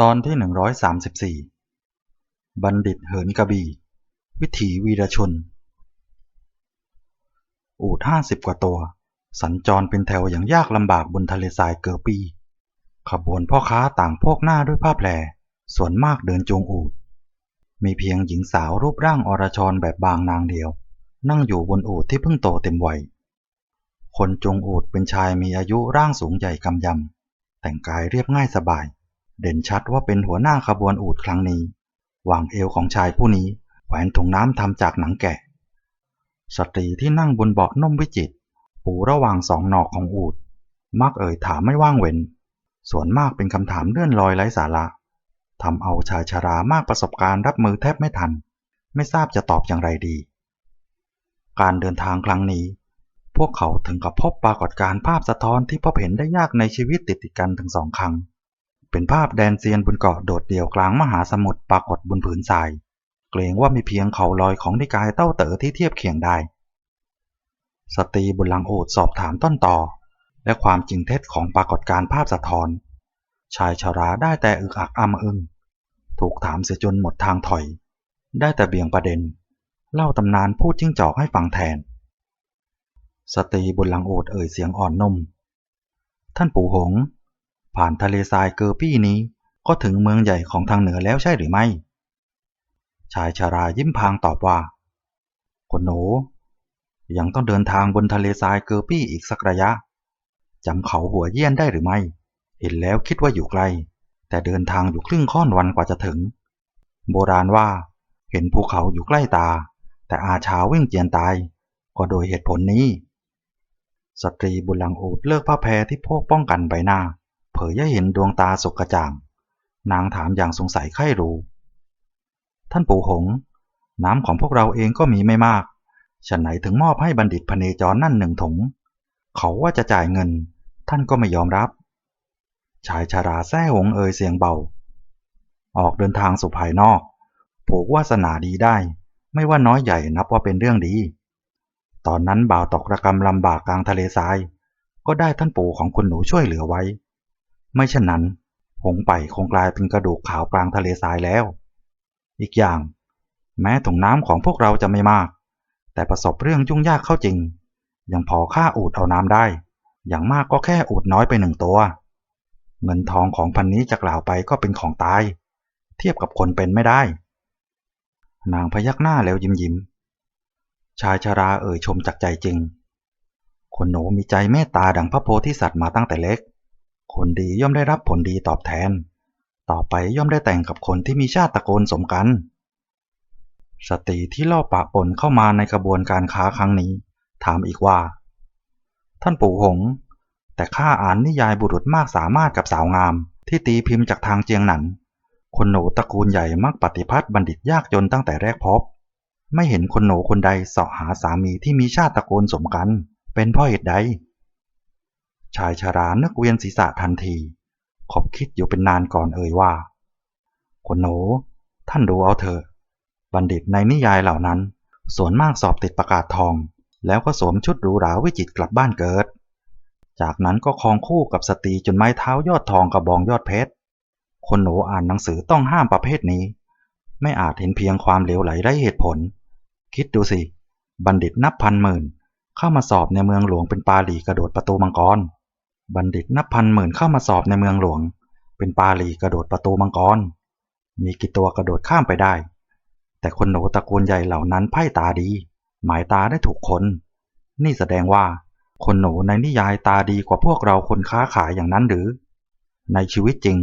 ตอนที่ 134 บัณฑิตเหินกระบี่ วิถีวีรชน อูฐห้าสิบกว่าตัว สัญจรเป็นแถวอย่างยากลำบากบนทะเลทรายเกอปี ขบวนพ่อค้าต่างโพกหน้าด้วยผ้าแพรส่วนมากเดินจูงอูฐมีเพียงหญิงสาวรูปร่างอรชรแบบบางนางเดียว นั่งอยู่บนอูฐที่เพิ่งโตเต็มวัย คนจูงอูฐเป็นชายมีอายุร่างสูงใหญ่กำยำ แต่งกายเรียบง่ายสบาย เด่นชัดว่าเป็นหัวหน้าขบวนอูฐครั้งนี้วางเอวของชายผู้นี้แขวนถุงน้ำทำจากหนังแกะ สตรีที่นั่งบนเบาะนุ่มวิจิตรปูระหว่างสองหนอกของอูฐมักเอ่ยถามไม่ว่างเว้น ส่วนมากเป็นคำถามเลื่อนลอยไร้สาระทำเอาชายชรามากประสบการณ์รับมือแทบไม่ทัน ไม่ทราบจะตอบอย่างไรดี การเดินทางครั้งนี้ พวกเขาถึงกับพบปรากฏการณ์ภาพสะท้อนที่พบเห็นได้ยากในชีวิตติดติดกันถึงสองครั้ง เป็นภาพแดนเซียนบนเกาะโดดเดี่ยวกลางมหาสมุทรปรากฏบนผืนทราย เกรงว่ามีเพียงเขาลอยของนิกายเต้าเต๋อที่เทียบเคียงได้ สตรีบนหลังโอดสอบถามต้นต่อ และความจริงเท็จของปรากฏการภาพสะท้อน ชายชราได้แต่อึกอักอ้ำอึงถูกถามเสียจนหมดทางถอย ได้แต่เบี่ยงประเด็น เล่าตำนานพูดจิ้งจอกให้ฟังแทน สตรีบนหลังโอดเอ่ยเสียงอ่อนนุ่มท่านปู่หง ผ่านทะเลทรายเกอร์ปี้นี้ ก็ถึงเมืองใหญ่ของทางเหนือแล้วใช่หรือไม่ ชายชารายิ้มพางตอบว่าคนหนู ยังต้องเดินทางบนทะเลทรายเกอร์ปี้อีกสักระยะจำเขาหัวเยี่ยนได้หรือไม่ เห็นแล้วคิดว่าอยู่ไกล แต่เดินทางอยู่ครึ่งค่อนวันกว่าจะถึง โบราณว่า เห็นภูเขาอยู่ใกล้ตา แต่อาชาวิ่งเจียนตาย ก็โดยเหตุผลนี้ สตรีบุญลังโอดเลิกผ้าแพรที่พวกป้องกันใบหน้า เผยให้เห็นดวงตาสกกระจ่าง นางถามอย่างสงสัยใคร่รู้ ท่านปู่หง น้ำของพวกเราเองก็มีไม่มาก ฉันไหนถึงมอบให้บัณฑิตพเนจรนั่นหนึ่งถุง เขาว่าจะจ่ายเงิน ท่านก็ไม่ยอมรับ ชายชาราแซ่หงเอ่ยเสียงเบา ออกเดินทางสู่ภายนอก ผูกวาสนาดีได้ ไม่ว่าน้อยใหญ่นับว่าเป็นเรื่องดี ตอนนั้นบ่าวตกระกรรมลำบากกลางทะเลทราย ก็ได้ท่านปู่ของคุณหนูช่วยเหลือไว้ ไม่เช่นนั้นหงไปคงกลายเป็นกระดูกขาวกลางทะเลทรายแล้ว อีกอย่าง แม้ถุงน้ำของพวกเราจะไม่มาก แต่ประสบเรื่องยุ่งยากเข้าจริง ยังพอค่าอูดเอาน้ำได้ อย่างมากก็แค่อูดน้อยไปหนึ่งตัว เงินทองของพันนี้จะกล่าวไปก็เป็นของตาย เทียบกับคนเป็นไม่ได้ นางพยักหน้าแล้วยิ้มยิ้มชายชาราเอ่ยชมจากใจจริง คนหนูมีใจเมตตาดังพระโพธิสัตว์มาตั้งแต่เล็ก คนดีย่อมได้รับผลดีตอบแทน ต่อไปย่อมได้แต่งกับคนที่มีชาติตระโกนสมกัน สตรีที่ล่อปะปนเข้ามาในกระบวนการค้าครั้งนี้ ถามอีกว่า ท่านปู่หง แต่ข้าอ่านนิยายบุรุษมากสามารถกับสาวงาม ที่ตีพิมพ์จากทางเจียงหนัน คนหนูตระกูลใหญ่มักปฏิพัติบัณฑิตยากจนตั้งแต่แรกพบ ไม่เห็นคนหนูคนใดเสาะหาสามีที่มีชาติตระกูลสมกัน เป็นเพราะเหตุใด ชายชารานึกเวียนศีรษะทันทีคบคิดอยู่เป็นนานก่อนเอ่ยว่าคนหนู ท่านดูเอาเถอะ บัณฑิตในนิยายเหล่านั้น ส่วนมากสอบติดประกาศทอง แล้วก็สวมชุดหรูหราวิจิตกลับบ้านเกิด จากนั้นก็คลองคู่กับสตรีจนไม้เท้ายอดทองกระบองยอดเพชร คนหนูอ่านหนังสือต้องห้ามประเภทนี้ ไม่อาจเห็นเพียงความเหลวไหลไร้เหตุผล คิดดูสิ บัณฑิตนับพันหมื่น เข้ามาสอบในเมืองหลวงเป็นปาหลีกระโดดประตูมังกร บัณฑิตนับพันหมื่นเข้ามาสอบในเมืองหลวง เป็นปาลีกระโดดประตูมังกร มีกี่ตัวกระโดดข้ามไปได้ แต่คนหนูตระกูลใหญ่เหล่านั้นไพ่ตาดี หมายตาได้ถูกคน นี่แสดงว่าคนหนูในนิยายตาดีกว่าพวกเราคนค้าขายอย่างนั้นหรือ ในชีวิตจริง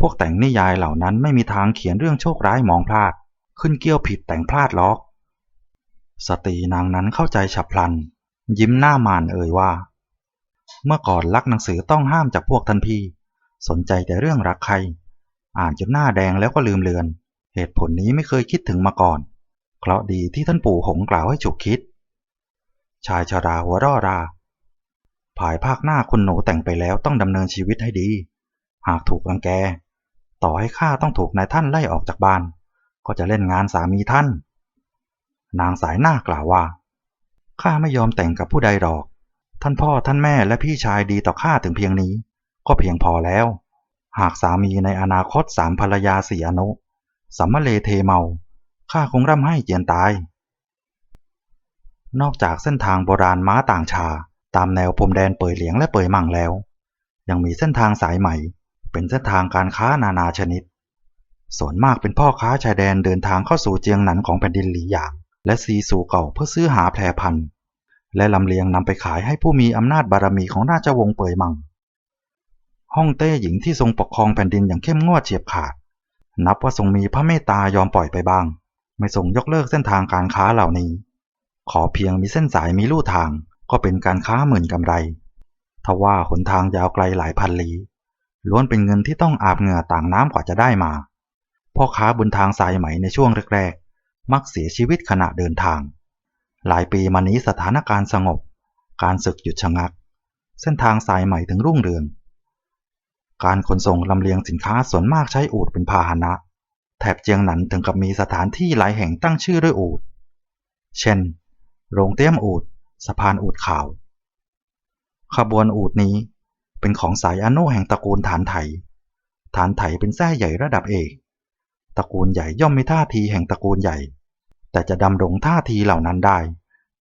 พวกแต่งนิยายเหล่านั้นไม่มีทางเขียนเรื่องโชคร้ายมองพลาด ขึ้นเกี้ยวผิดแต่งพลาดล็อก สตรีนางนั้นเข้าใจฉับพลัน ยิ้มหน้ามานเอ่ยว่า เมื่อก่อนลักหนังสือต้องห้ามจากพวกท่านพีสนใจแต่เรื่องรักใคร อ่านจนหน้าแดงแล้วก็ลืมเลือน เหตุผลนี้ไม่เคยคิดถึงมาก่อน เคราะดีที่ท่านปู่หงกล่าวให้ฉุกคิด ชายชาราหัวร่อรา ภายภาคหน้าคุณหนูแต่งไปแล้วต้องดำเนินชีวิตให้ดี หากถูกรังแก ต่อให้ข้าต้องถูกนายท่านไล่ออกจากบ้าน ก็จะเล่นงานสามีท่าน นางสายหน้ากล่าวว่าข้าไม่ยอมแต่งกับผู้ใดหรอก ท่านพ่อท่านแม่และพี่ชายดีต่อข้าถึงเพียงนี้ ก็เพียงพอแล้ว หากสามีในอนาคตสามภรรยาสี่อนุสัมมะเลเทเมาข้าคงร่ำให้เจียนตาย นอกจากเส้นทางโบราณม้าต่างชา ตามแนวพรมแดนเป่ยเหลียงและเป่ยมั่งแล้ว ยังมีเส้นทางสายใหม่ เป็นเส้นทางการค้านานาชนิด ส่วนมากเป็นพ่อค้าชายแดนเดินทางเข้าสู่เจียงหนันของแผ่นดินหลีหยาง และซีสู่เก่าเพื่อซื้อหาแพรพันธุ์ และลำเลียงนำไปขายให้ผู้มีอำนาจบารมีของราชวงศ์เป่ยมัง ฮ่องเต้หญิงที่ทรงปกครองแผ่นดินอย่างเข้มงวดเฉียบขาด นับว่าทรงมีพระเมตตายอมปล่อยไปบ้าง ไม่ทรงยกเลิกเส้นทางการค้าเหล่านี้ ขอเพียงมีเส้นสายมีลู่ทางก็เป็นการค้าหมื่นกำไร ทว่าหนทางยาวไกลหลายพันลี้ล้วนเป็นเงินที่ต้องอาบเหงื่อต่างน้ำกว่าจะได้มา พ่อค้าบนทางสายไหมในช่วงแรกๆ มักเสียชีวิตขณะเดินทาง หลายปีมานี้สถานการณ์สงบ การศึกหยุดชะงัก เส้นทางสายไหม่ถึงรุ่งเรือง การขนส่งลำเลียงสินค้าส่วนมากใช้อูฐเป็นพาหนะ แถบเจียงหนันถึงกับมีสถานที่หลายแห่งตั้งชื่อด้วยอูฐเช่น โรงเตี้ยมอูฐสะพานอูฐขาว ขบวนอูฐนี้เป็นของสายอโนแห่งตระกูลฐานไถ ฐานไถเป็นแท้ใหญ่ระดับเอก ตระกูลใหญ่ย่อมมีท่าทีแห่งตระกูลใหญ่ แต่จะดำรงท่าทีเหล่านั้นได้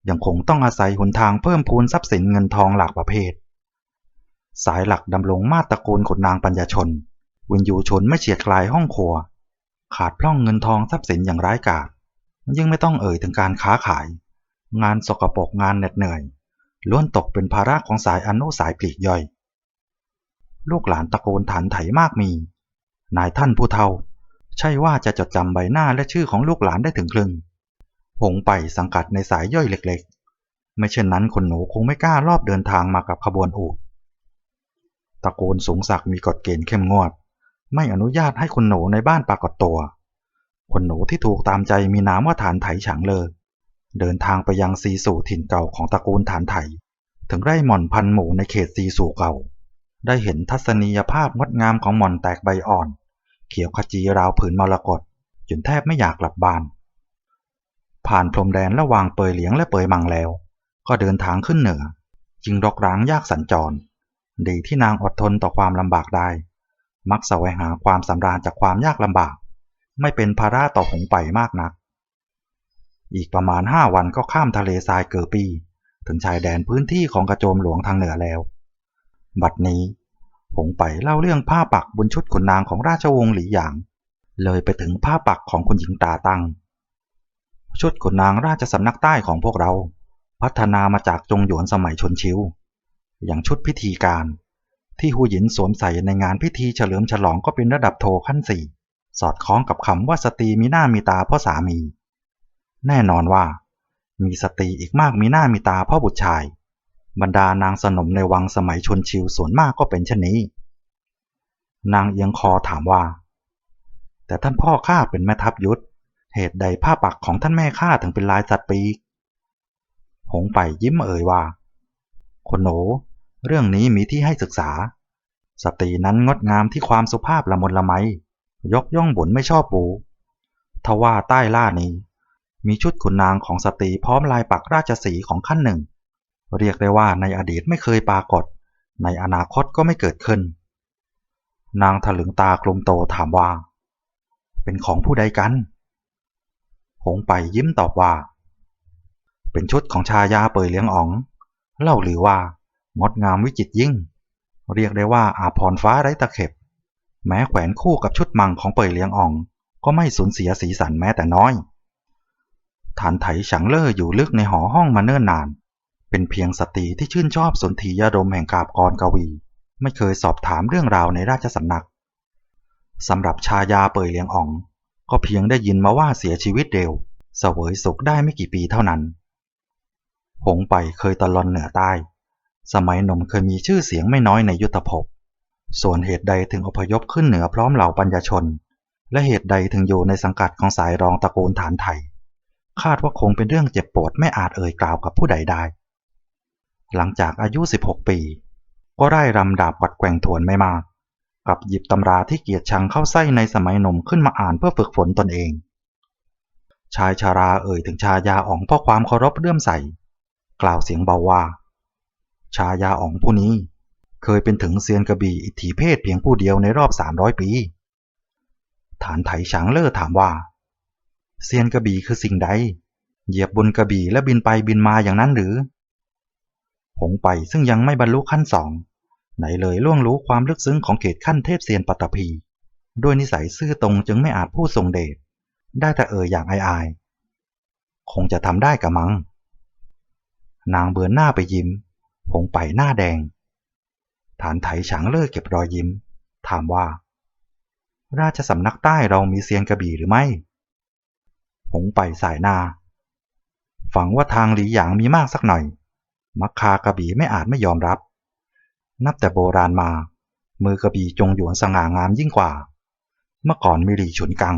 ยังคงต้องอาศัยหนทางเพิ่มพูนทรัพย์สินเงินทองหลากประเภท สายหลักดำรงมาตระกูลขนนางปัญญาชน วินยูชนไม่เฉียดกลายห้องครัว ขาดพร่องเงินทองทรัพย์สินอย่างร้ายกาจยิ่งไม่ต้องเอ่ยถึงการค้าขาย งานสกปรกงานเหน็ดเหนื่อยล้วนตกเป็นภาระของสายอนุสายปลีกย่อย ลูกหลานตระกูลฐานไถมากมี นายท่านผู้เฒ่า ใช่ว่าจะจดจำใบหน้าและชื่อของลูกหลานได้ถึงครึ่ง หงไปสังกัดในสายย่อยเล็กๆ ไม่เช่นนั้นคนหนูคงไม่กล้ารอบเดินทางมากับขบวนอูฐตระกูลสูงศักดิ์มีกฎเกณฑ์เข้มงวด ไม่อนุญาตให้คนหนูในบ้านปรากฏตัว คนหนูที่ถูกตามใจมีนามว่าฐานไถฉางเลอเดินทางไปยังซีสู่ถิ่นเก่าของตระกูลฐานไถ ถึงไร่หม่อนพันหมูในเขตซีสู่เก่า ได้เห็นทัศนียภาพงดงามของหม่อนแตกใบอ่อน เขียวขจีราวผืนมรกตจนแทบไม่อยากกลับบ้าน ผ่านพรมแดนระหว่างเปยเหลียงและเปยมังแล้ว ก็เดินทางขึ้นเหนือ จึงรกร้างยากสัญจร ดีที่นางอดทนต่อความลำบากได้ มักแสวงหาความสำราญจากความยากลำบาก ไม่เป็นภาระต่อหงไปมากนัก อีกประมาณห้าวันก็ข้ามทะเลทรายเกอปี ถึงชายแดนพื้นที่ของกระโจมหลวงทางเหนือแล้ว บัดนี้ หงไปเล่าเรื่องผ้าปักบนชุดขุนนางของราชวงศ์หลีหยาง เลยไปถึงผ้าปักของคุณหญิงตาตัง ชุดขุนนางราชสำนักใต้ของพวกเรา พัฒนามาจากจงหยวนสมัยชนชิว อย่างชุดพิธีการ ที่หูหยินสวมใส่ในงานพิธีเฉลิมฉลองก็เป็นระดับโทขั้นสี่สอดคล้องกับคำว่าสตรีมีหน้ามีตาเพราะสามี แน่นอนว่า มีสตรีอีกมากมีหน้ามีตาเพราะบุตรชาย บรรดานางสนมในวังสมัยชนชิวส่วนมากก็เป็นเช่นนี้ นางเอียงคอถามว่า แต่ท่านพ่อข้าเป็นแม่ทัพยุทธ เหตุใดผ้าปักของท่านแม่ข้าถึงเป็นลายสัตว์ปีก หงไปยิ้มเอ่ยว่า คนโหนเรื่องนี้มีที่ให้ศึกษา สตรีนั้นงดงามที่ความสุภาพละมุนละไม ยกย่องบุญไม่ชอบปูทว่าใต้ล่านี้ มีชุดขุนนางของสตรีพร้อมลายปักราชสีของขั้นหนึ่ง เรียกได้ว่าในอดีตไม่เคยปรากฏ ในอนาคตก็ไม่เกิดขึ้น นางถลึงตากลมโตถามว่า เป็นของผู้ใดกัน หงไปยิ้มตอบว่า เป็นชุดของชายาเปยเลี้ยงอ๋อง เล่าหรือว่างดงามวิจิตยิ่ง เรียกได้ว่าอาพรฟ้าไร้ตะเข็บ แม้แขวนคู่กับชุดมังของเปยเลี้ยงอ่อง ก็ไม่สูญเสียสีสันแม้แต่น้อย ฐานไถฉังเล่ออยู่ลึกในหอห้องมาเนิ่นนาน เป็นเพียงสตรีที่ชื่นชอบสนธิยาดมแห่งกาบกรกวี ไม่เคยสอบถามเรื่องราวในราชสำนักสำหรับชายาเปยเลียงอ่อง ก็เพียงได้ยินมาว่าเสียชีวิตเร็วเสวยสุขได้ไม่กี่ปีเท่านั้น หงไปเคยตะลอนเหนือใต้ สมัยหนุ่มเคยมีชื่อเสียงไม่น้อยในยุทธภพ ส่วนเหตุใดถึงอพยพขึ้นเหนือพร้อมเหล่าปัญญาชน และเหตุใดถึงอยู่ในสังกัดของสายรองตระกูลฐานไทย คาดว่าคงเป็นเรื่องเจ็บปวดไม่อาจเอ่ยกล่าวกับผู้ใดได้ หลังจากอายุ 16 ปี ก็ได้รำดาบกัดแกว่งถวนไม่มาก กับหยิบตำราที่เกียรติชังเข้าไส้ในสมัยหนุ่มขึ้นมาอ่านเพื่อฝึกฝนตนเอง ชายชาราเอ่ยถึงชายาอ๋องเพราะความเคารพเลื่อมใส กล่าวเสียงเบาว่า ชายาอ๋องผู้นี้ เคยเป็นถึงเซียนกระบี่อิทธิเพศเพียงผู้เดียวในรอบ 300 ปี ฐานไถฉางเล่อถามว่า เซียนกระบี่คือสิ่งใด เหยียบบนกระบี่และบินไปบินมาอย่างนั้นหรือ หงไปซึ่งยังไม่บรรลุขั้นสอง ไหนเลยล่วงรู้ความลึกซึ้งของเขตขั้นเทพเซียนปัตตภีด้วยนิสัยซื่อตรงจึงไม่อาจพูดทรงเดช ได้แต่เอ่ยอย่างอายๆ คงจะทำได้กะมัง นางเบือนหน้าไปยิ้ม หงไปหน้าแดง ฐานไถฉางเลิกเก็บรอยยิ้ม ถามว่า ราชสำนักใต้เรามีเซียนกระบี่หรือไม่ หงไปสายหน้าฝังว่าทางหลีหยางมีมากสักหน่อย มักคากระบี่ไม่อาจไม่ยอมรับ นับแต่โบราณมา มือกระบี่จงหยวนสง่างามยิ่งกว่า เมื่อก่อนมีหลีฉุนกัง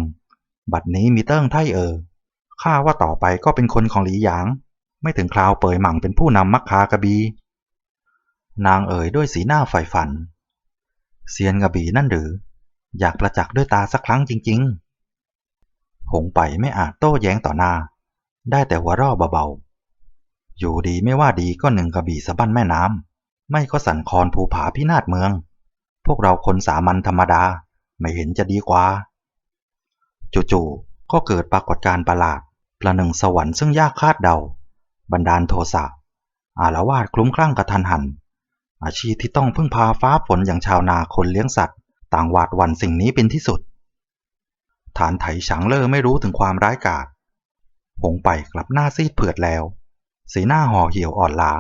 บัดนี้มีเติ้งไทเออข้าว่าต่อไปก็เป็นคนของหลีหยาง ไม่ถึงคราวเปยหมั่งเป็นผู้นำมักคากระบีนางเอ่ยด้วยสีหน้าใฝ่ฝัน เซียนกระบี่นั่นหรือ อยากประจักษ์ด้วยตาสักครั้งจริง ๆ หงไปไม่อาจโต้แย้งต่อหน้า ได้แต่หัวราะเบาๆ อยู่ดีไม่ว่าดีก็หนึ่งกระบี่สะบั้นแม่น้ำ ไม่ก็สั่นคลอนภูผาพินาศเมือง พวกเราคนสามัญธรรมดาไม่เห็นจะดีกว่า จู่ๆก็เกิดปรากฏการณ์ประหลาด ประหนึ่งสวรรค์ซึ่งยากคาดเดา บันดาลโทสะอาละวาดคลุ้มคลั่งกระทันหัน อาชีพที่ต้องพึ่งพาฟ้าฝนอย่างชาวนาคนเลี้ยงสัตว์ ต่างหวาดหวั่นสิ่งนี้เป็นที่สุด ฐานไถฉางเลอไม่รู้ถึงความร้ายกาจหงไปกลับหน้าซีดเผือดแล้ว สีหน้าห่อเหี่ยวอ่อนลา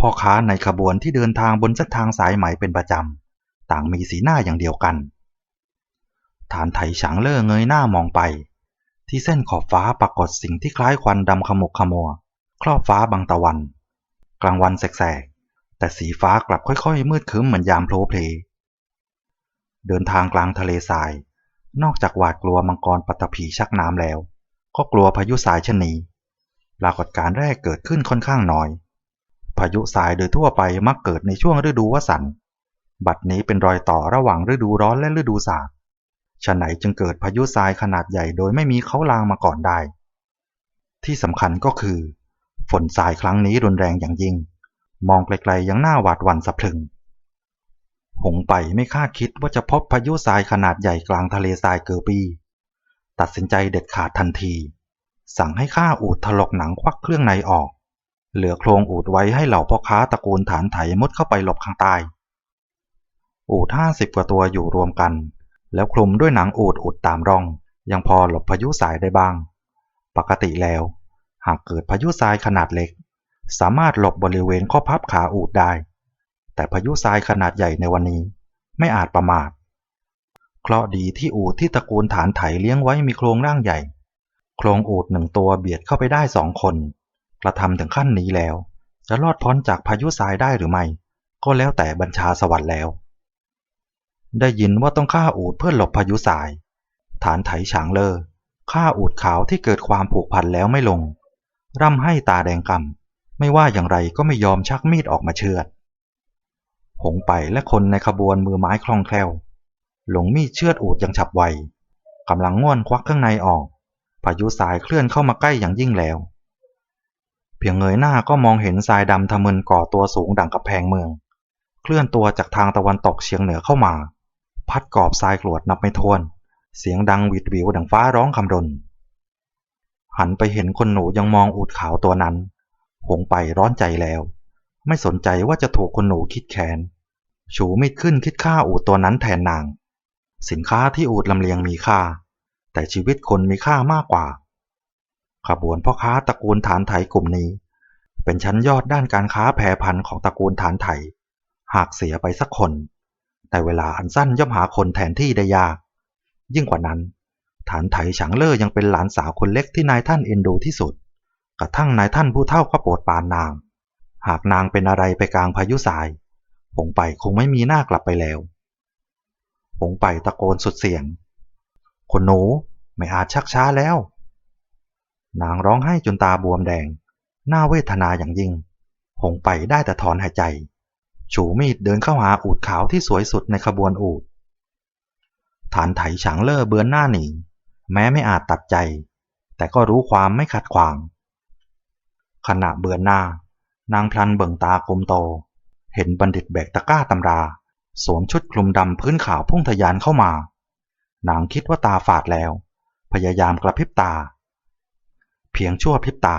พ่อค้าในขบวนที่เดินทางบนเส้นทางสายไหมเป็นประจำ ต่างมีสีหน้าอย่างเดียวกัน ฐานไถฉางเลอเงยหน้ามองไป ที่เส้นขอบฟ้าปรากฏสิ่งที่คล้ายควันดำขมุกขมัว ครอบฟ้าบางตะวัน กลางวันแสกๆ แต่สีฟ้ากลับค่อยๆ มืดครึ้มเหมือนยามโพลเพลเดินทางกลางทะเลทราย นอกจากหวาดกลัวมังกรปัตตภีชักน้ำแล้ว ก็กลัวพายุทรายชนีปรากฏการณ์แรกเกิดขึ้นค่อนข้างน้อย พายุทรายโดยทั่วไปมักเกิดในช่วงฤดูวสันต์บัดนี้เป็นรอยต่อระหว่างฤดูร้อนและฤดูสาบฉะไหนจึงเกิดพายุทรายขนาดใหญ่โดยไม่มีเขาลางมาก่อนได้ ที่สำคัญก็คือ ฝนทรายครั้งนี้รุนแรงอย่างยิ่ง มองไกลๆยังหน้าหวาดหวั่นสะพรึง หงไปไม่คาดคิดว่าจะพบพายุทรายขนาดใหญ่กลางทะเลทรายเกอร์ปีตัดสินใจเด็ดขาดทันที สั่งให้ข้าอูดถลกหนังควักเครื่องในออก เหลือโครงอูดไว้ให้เหล่าพ่อค้าตระกูลฐานไถมุดเข้าไปหลบข้างใต้ อูดห้าสิบกว่าตัวอยู่รวมกัน แล้วคลุมด้วยหนังอูดอุดตามร่อง ยังพอหลบพายุทรายได้บ้าง ปกติแล้ว หากเกิดพายุทรายขนาดเล็ก สามารถหลบบริเวณข้อพับขาอูดได้ แต่พายุทรายขนาดใหญ่ในวันนี้ ไม่อาจประมาทเคราะดีที่อูดที่ตระกูลฐานไถเลี้ยงไว้มีโครงร่างใหญ่ โครงอูดหนึ่งตัวเบียดเข้าไปได้สองคน กระทำถึงขั้นนี้แล้ว จะรอดพ้นจากพายุทรายได้หรือไม่ ก็แล้วแต่บัญชาสวรรค์แล้ว ได้ยินว่าต้องฆ่าอูดเพื่อหลบพายุทราย ฐานไถฉางเลอฆ่าอูดขาวที่เกิดความผูกพันแล้วไม่ลง ร่ำให้ตาแดงกำไม่ว่าอย่างไรก็ไม่ยอมชักมีดออกมาเชือดหงไปและคนในขบวนมือไม้คล่องแคล่ว หลงมีดเชือดอูดย่างฉับไวกำลังง่วนควักเครื่องในออก พายุทรายเคลื่อนเข้ามาใกล้อย่างยิ่งแล้ว เพียงเงยหน้าก็มองเห็นทรายดำทะมึนก่อตัวสูงดังกับแพงเมือง เคลื่อนตัวจากทางตะวันตกเฉียงเหนือเข้ามา พัดกอบทรายกรวดนับไม่ถ้วน เสียงดังหวิดวิวดังฟ้าร้องคำรนหันไปเห็นคนหนูยังมองอูดขาวตัวนั้น หงไปร้อนใจแล้ว ไม่สนใจว่าจะถูกคนหนูคิดแค้นชูมีดขึ้นคิดฆ่าอูดตัวนั้นแทนนาง สินค้าที่อูดลำเลียงมีค่า แต่ชีวิตคนมีค่ามากกว่า ขบวนพ่อค้าตระกูลฐานไถกลุ่มนี้ เป็นชั้นยอดด้านการค้าแพรพันของตระกูลฐานไถ หากเสียไปสักคน แต่เวลาอันสั้นย่อมหาคนแทนที่ได้ยาก ยิ่งกว่านั้น ฐานไถฉางเล่อยังเป็นหลานสาวคนเล็กที่นายท่านเอ็นดูที่สุด กระทั่งนายท่านผู้เฒ่าก็โปรดปานนาง หากนางเป็นอะไรไปกลางพายุทรายหงไปคงไม่มีหน้ากลับไปแล้วหงไปตะโกนสุดเสียง คนหนูไม่อาจชักช้าแล้ว นางร้องไห้จนตาบวมแดง หน้าเวทนาอย่างยิ่ง หงไปได้แต่ถอนหายใจ ฉูมีดเดินเข้าหาอูดขาวที่สวยสุดในขบวนอูดฐานไถฉางเล่อเบือนหน้าหนี แม้ไม่อาจตัดใจ แต่ก็รู้ความไม่ขัดขวาง ขณะเบือนหน้า นางพลันเบิ่งตากลมโต เห็นบัณฑิตแบกตะกร้าตำรา สวมชุดคลุมดำพื้นขาวพุ่งทะยานเข้ามา นางคิดว่าตาฝาดแล้ว พยายามกระพริบตา เพียงชั่วพริบตา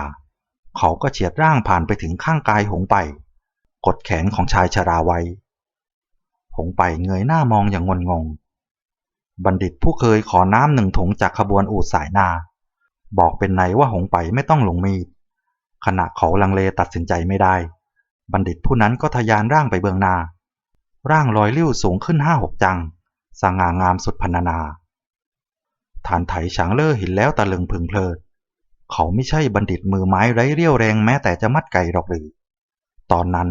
เขาก็เฉียดร่างผ่านไปถึงข้างกายหงไป กดแขนของชายชราไว้ หงไปเงยหน้ามองอย่างงนงง บัณฑิตผู้เคยขอน้ำหนึ่งถุงจากขบวนอูดสายนา บอกเป็นไหนว่าหงไปไม่ต้องหลงมีด ขณะเขาลังเลตัดสินใจไม่ได้ บัณฑิตผู้นั้นก็ทะยานร่างไปเบื้องนา ร่างลอยลิ้วสูงขึ้นห้าหกจัง สง่างามสุดพรรณนาฐานไถฉางเล่อเห็นแล้วตะลึงพึงเพลิด เขาไม่ใช่บัณฑิตมือไม้ไร้เรี่ยวแรงแม้แต่จะมัดไก่หรอกหรือ ตอนนั้น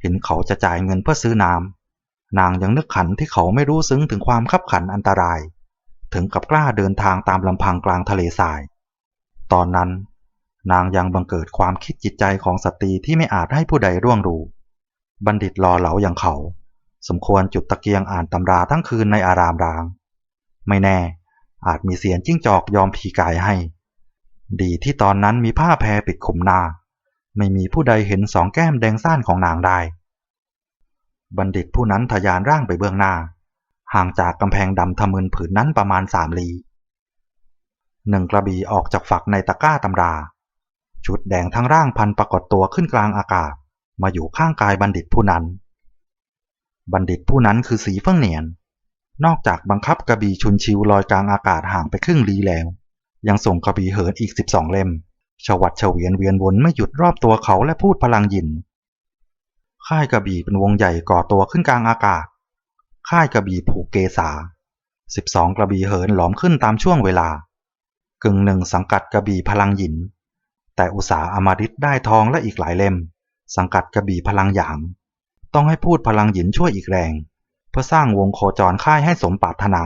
เห็นเขาจะจ่ายเงินเพื่อซื้อน้ำนางยังนึกขันที่เขาไม่รู้ซึ้งถึงความขับขันอันตราย ถึงกับกล้าเดินทางตามลำพังกลางทะเลทราย ตอนนั้น นางยังบังเกิดความคิดจิตใจของสตรีที่ไม่อาจให้ผู้ใดร่วงรู้ บัณฑิตรอเหลาอย่างเขา สมควรจุดตะเกียงอ่านตำราทั้งคืนในอารามร้าง ไม่แน่อาจมีเสียงจิ้งจอกยอมผีกายให้ ดีที่ตอนนั้นมีผ้าแพรปิดขมหน้า ไม่มีผู้ใดเห็นสองแก้มแดงซ่านของนางได้ บัณฑิตผู้นั้นทะยานร่างไปเบื้องหน้า ห่างจากกำแพงดำทะมึนผืนนั้นประมาณสามลีหนึ่งกระบี่ออกจากฝักในตะกร้าตำรา ชุดแดงทั้งร่างพันปรากฏตัวขึ้นกลางอากาศ มาอยู่ข้างกายบัณฑิตผู้นั้น บัณฑิตผู้นั้นคือสีเฟื่องเหนียน นอกจากบังคับกระบี่ชุนชิวลอยกลางอากาศห่างไปครึ่งลีแล้ว ยังส่งกระบี่เหินอีกสิบสองเล่ม ชวัดเฉวียนเวียนวนไม่หยุดรอบตัวเขาและพูดพลังยิน ค่ายกระบี่เป็นวงใหญ่ก่อตัวขึ้นกลางอากาศ ค่ายกระบี่ผูกเกษาสิบสองกระบี่เหินหลอมขึ้นตามช่วงเวลากึ่งหนึ่งสังกัดกระบี่พลังหยิน แต่อุตสาอมาริตได้ทองและอีกหลายเล่ม สังกัดกระบี่พลังหยาง ต้องให้พูดพลังหยินช่วยอีกแรง เพื่อสร้างวงโคจรค่ายให้สมปรารถนา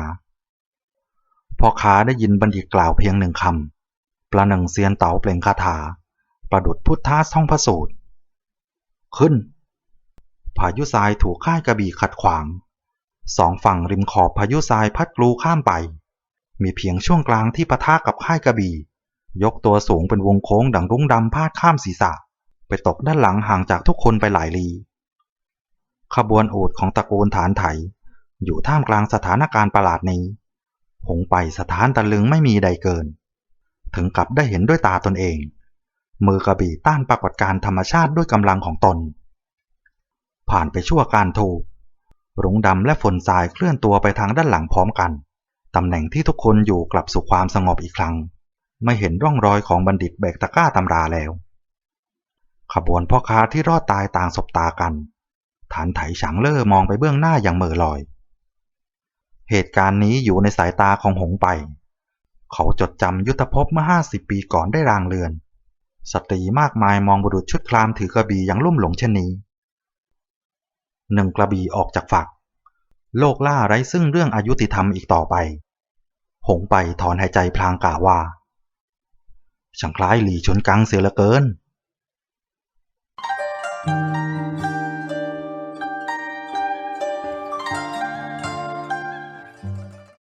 พอค้าได้ยินบัณฑิตกล่าวเพียงหนึ่งคำประหนึ่งเซียนเต๋าเปล่งคาถา ประดุดพุทธาท่องพระสูตร ขึ้น พายุทรายถูกค่ายกระบี่ขัดขวาง สองฝั่งริมขอบพายุทรายพัดกลูข้ามไป มีเพียงช่วงกลางที่ปะทะกับค่ายกระบี่ ยกตัวสูงเป็นวงโค้งดังรุ้งดำพาดข้ามศีรษะ ไปตกด้านหลังห่างจากทุกคนไปหลายลี ขบวนโอดของตระกูลฐานไถ อยู่ท่ามกลางสถานการณ์ประหลาดนี้ หงไปสถานตะลึงไม่มีใดเกิน ถึงกับได้เห็นด้วยตาตนเอง มือกระบี่ต้านปรากฏการธรรมชาติด้วยกำลังของตน ผ่านไปชั่วการถูกรุ้งดำและฝนทรายเคลื่อนตัวไปทางด้านหลังพร้อมกัน ตำแหน่งที่ทุกคนอยู่กลับสู่ความสงบอีกครั้ง ไม่เห็นร่องรอยของบัณฑิตแบกตะก้าตำราแล้ว ขบวนพ่อค้าที่รอดตายต่างสบตากัน ฐานไถฉางเล่อมองไปเบื้องหน้าอย่างเหม่อลอย เหตุการณ์นี้อยู่ในสายตาของหงไป เขาจดจำยุทธภพเมื่อห้าสิบปีก่อนได้รางเรือน สตรีมากมายมองบุรุษชุดคลามถือกระบี่อย่างลุ่มหลงเช่นนี้หนึ่งกระบี่ออกจากฝัก โลกล่าไร้ซึ่งเรื่องอายุติธรรมอีกต่อไป หงไปถอนหายใจพลางกล่าวว่าช่างคล้ายหลีชนกังเสียละอเกิน thank you